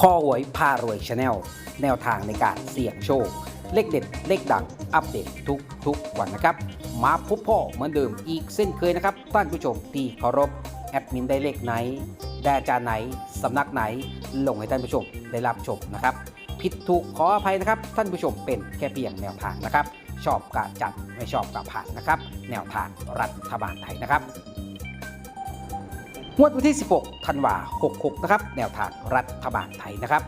คอหวยพารวยชาแนลแนวทางในการเสี่ยงโชค เลขเด็ด เลขดัง อัปเดตทุกทุกวันนะครับ มาพบพ่อเหมือนเดิมอีกเส้นเคยนะครับท่านผู้ชมที่เคารพแอดมินได้เลขไหน ได้อาจารย์ไหน สำนักไหน ลงให้ท่านผู้ชมได้รับชมนะครับ ผิดถูกขออภัยนะครับ ท่านผู้ชมเป็นแค่เพียงแนวทางนะครับ ชอบกะจัดไม่ชอบกะผ่านนะครับ แนวทางรัฐบาลไทยนะครับ งวดวันที่ 16 ธันวา 66 นะครับ แนวทางรัฐบาลไทยนะครับ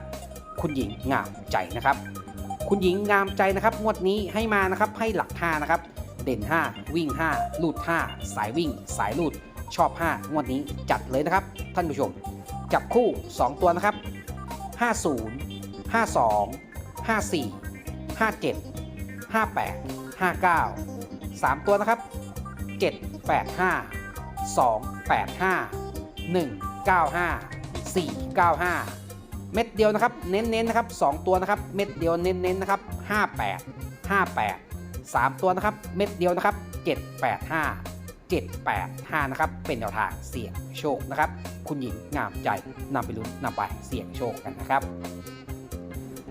คุณหญิงงามใจนะครับ คุณหญิงงามใจนะครับ งวดนี้ให้มานะครับ ให้หลัก 5 นะครับ เด่น 5 วิ่ง 5 ลูด 5 สายวิ่ง สายลูด ชอบ 5 งวดนี้จัดเลยนะครับ ท่านผู้ชม จับคู่ 2 ตัวนะครับ 50 52 54 57 58 59 3 ตัวนะครับ 785 285 195 495 เม็ดเดียวนะครับ เน้นๆนะครับ 2 ตัวนะครับ เม็ดเดียวเน้นๆนะครับ 58 58 3 ตัวนะครับ เม็ดเดียวนะครับ 785 785 นะครับ เป็นแนวทางเสี่ยงโชคนะครับ คุณหญิงงามใจนำไปลุ้นนำไปเสี่ยงโชคกันนะครับ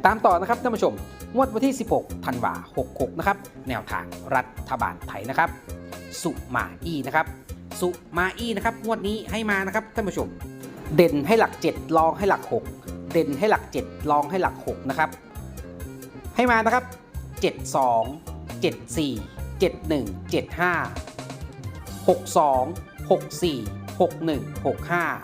ตามต่อนะครับท่านผู้ชมงวดวันที่ 16ธันวา66 นะครับ แนวทางรัฐบาลไทยนะครับ สุมาอี้นะครับ สุมาอี้นะครับงวดนี้ให้มานะครับท่านผู้ชม เด่นให้หลัก 7 ลองให้หลัก 6 เด่นให้หลัก 7 ลองให้หลัก 6 นะครับ ให้มานะครับ 72 74 71 75 62 64 61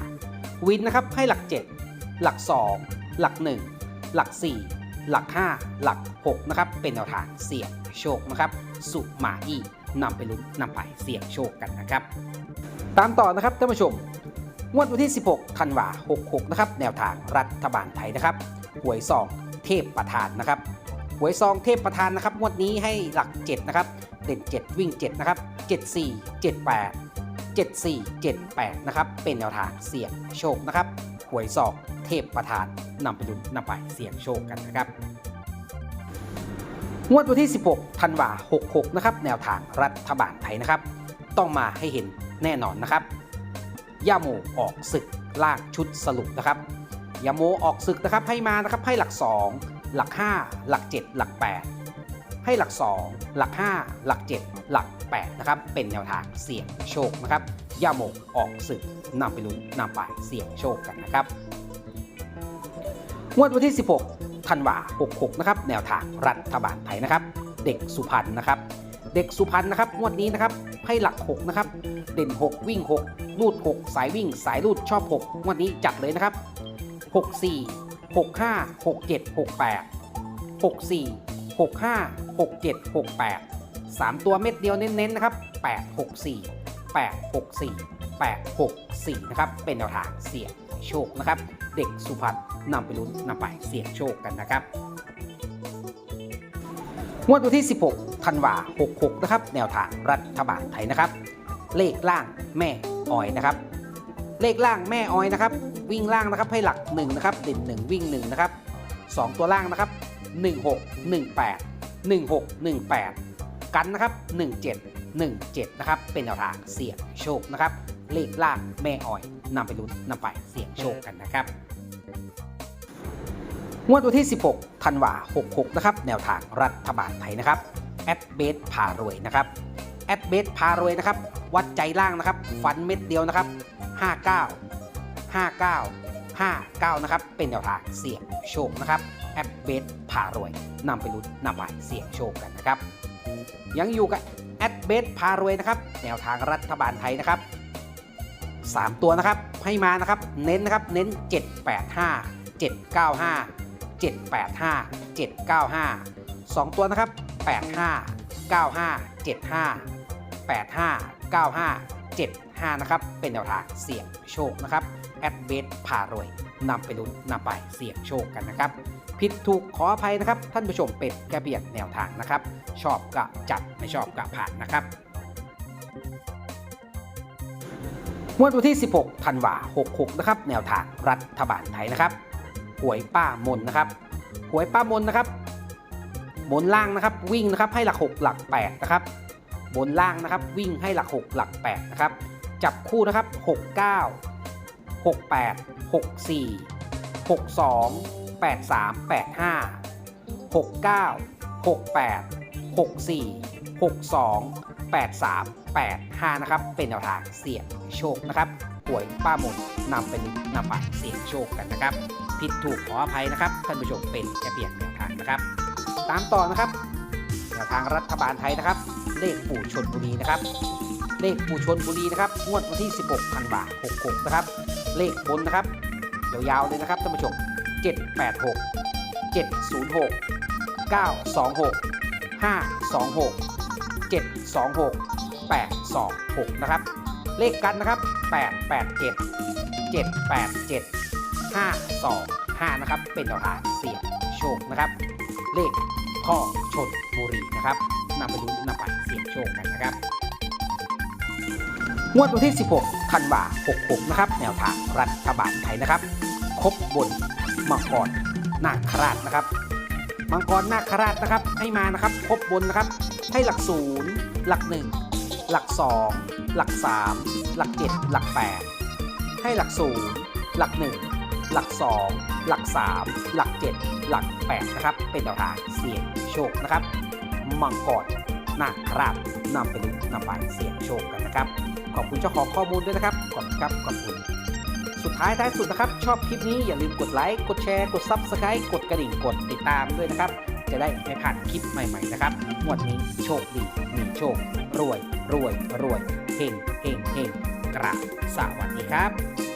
65 วินนะครับให้หลัก 7 หลัก 2 หลัก 1 หลัก 4 หลัก 5 หลัก 6 นะครับ เป็นแนวทางเสี่ยงโชคนะครับ สุมาอี้ นำไปลุ้นนำไปเสี่ยงโชคกันนะครับ ตามต่อนะครับท่านผู้ชมงวดวันที่ 16 ธันวา66 นะครับ แนวทางรัฐบาลไทยนะครับ หวยซองเทพประธานนะครับ หวยซองเทพประธานนะครับ งวดนี้ให้หลัก 7 นะครับ เด่น 7 วิ่ง 7 นะครับ 74 78 74 78 นะครับ เป็นแนวทางเสี่ยงโชคนะครับ หวยซองเทพประธานนำไปลุ้นนำไปเสี่ยงโชคกันนะครับ งวดวันที่ 16ธันวา66 นะครับ แนวทางรัฐบาลไทยนะครับ ต้องมาให้เห็นแน่นอนนะครับย่าโมออกศึกลางชุดสรุปนะครับย่าโมออกศึกนะครับให้มานะครับให้หลัก 2 หลัก 5 หลัก 7 หลัก 8 ให้หลัก 2 หลัก 5 หลัก 7 หลัก 8 นะครับ เป็นแนวทางเสี่ยงโชคนะครับย่าโมออกศึกนำไปลุ้นนำไปเสี่ยงโชคกันนะครับงวดวันที่ 16 ธันวา66 นะครับ แนวทางรัฐบาลไทยนะครับ เด็กสุพรรณนะครับ เด็กสุพรรณนะครับงวดนี้นะครับให้หลัก 6 นะครับ เด่น 6 วิ่ง 6 ลูด 6 สายวิ่ง สายลูดชอบ 6 งวดนี้จัดเลยนะครับ 64 65 67 68 64 65 67 68 3 ตัวเม็ดเดียวเน้นๆนะครับ 864 864 864 นะครับ เป็นแนวทางเสี่ยง โชคนะครับ เด็กสุพรรณนำไปลุ้นนำไปเสี่ยงโชคกันนะครับงวดวันที่ 16 ธันวา 66 นะครับ แนวทางรัฐบาลไทยนะครับ เลขล่างแม่อ้อยนะครับ เลขล่างแม่อ้อยนะครับ วิ่งล่างนะครับให้หลัก1นะครับเด่น1 วิ่ง1นะครับ2 ตัวล่างนะครับ 16 18 16 18 กันนะครับ 17 17 นะครับ เป็นแนวทางเสี่ยงโชคนะครับ เลขล่างแม่ออยนำไปลุ้นนำไปเสี่ยงโชคกันนะครับงวดวันที่ 16ธันวา66 นะครับ แนวทางรัฐบาลไทยนะครับ แอดเบสพารวยนะครับ แอดเบสพารวยนะครับ วัดใจล่างนะครับฟันเม็ดเดียวนะครับ 59 59 59 นะครับ เป็นแนวทางเสี่ยงโชคนะครับ แอดเบสพารวยนำไปลุ้นนำไปเสี่ยงโชคกันนะครับ ยังอยู่กับแอดเบสพารวยนะครับ แนวทางรัฐบาลไทยนะครับ 3 ตัวนะครับ ให้มานะครับ เน้นนะครับ เน้น 785 795 785 795 2 ตัวนะครับ 85 95 75 85 95 75 นะครับ เป็นแนวทางเสี่ยงโชคนะครับ แอดเบสพารวยนำไปลุ้นนำไปเสี่ยงโชคกันนะครับ ผิดถูกขออภัยนะครับ ท่านผู้ชมเป็นแค่เพียงแนวทางนะครับ ชอบก็จัดไม่ชอบก็ผ่านนะครับ งวดวันที่ 16ธันวา66 นะครับ แนวทางรัฐบาลไทยนะครับหวยป้ามนนะครับหวยป้ามนนะครับ บนล่างนะครับ วิ่งนะครับให้หลัก 6 หลัก 8 นะครับ บนล่างนะครับ วิ่งให้หลัก 6 หลัก 8 นะครับ จับคู่นะครับ 69 68 64 62 83 85 69 68 64 62 83 85 นะครับ เป็นแนวทางเสี่ยงโชคนะครับป่วยป้ามนนำไปนำไปเสี่ยงโชคกันนะครับ ผิดถูกขออภัยนะครับท่านผู้ชมเป็นแค่เพียงแนวทางนะครับ ตามต่อนะครับแนวทางรัฐบาลไทยนะครับ เลขปู่ชนบุรีนะครับ เลขปู่ชนบุรีนะครับงวดวันที่ 16ธันวาคม66 นะครับ เลขบนนะครับยาวๆเลยนะครับท่านผู้ชม786 706 926 526 726 826 นะครับ เลขกันนะครับ 887 787 525 นะครับ เป็นแนวทางเสี่ยงโชคนะครับ เลขพ่อชนบุรีนะครับนำไปลุ้นนำไปเสี่ยงโชคกันนะครับงวดวันที่ 16ธันวา66 นะครับ แนวทางรัฐบาลไทยนะครับ ครบบนมังกรนาคราชนะครับ มังกรนาคราชนะครับ ให้มานะครับครบบนนะครับ ให้หลักศูนย์หลักหนึ่งหลักสองหลักสามหลักเจ็ดหลักแปดให้หลักศูนย์หลักหนึ่งหลักสองหลักสามหลักเจ็ดหลักแปดนะครับ เป็นแนวทางเสี่ยงโชคนะครับมังกรนาคราชนำไปลุ้นนำไปเสี่ยงโชคกันนะครับ ขอบคุณเจ้าของข้อมูลด้วยนะครับ ขอบคุณครับขอบคุณ สุดท้ายท้ายสุดนะครับ ชอบคลิปนี้อย่าลืมกดไลค์ กดแชร์ กด Subscribe กดกระดิ่ง กดติดตามด้วยนะครับ จะได้ไม่พลาดคลิปใหม่ๆนะครับงวดนี้โชคดีมีโชค รวย รวย รวยเฮงเฮงเฮงกราบสวัสดีครับ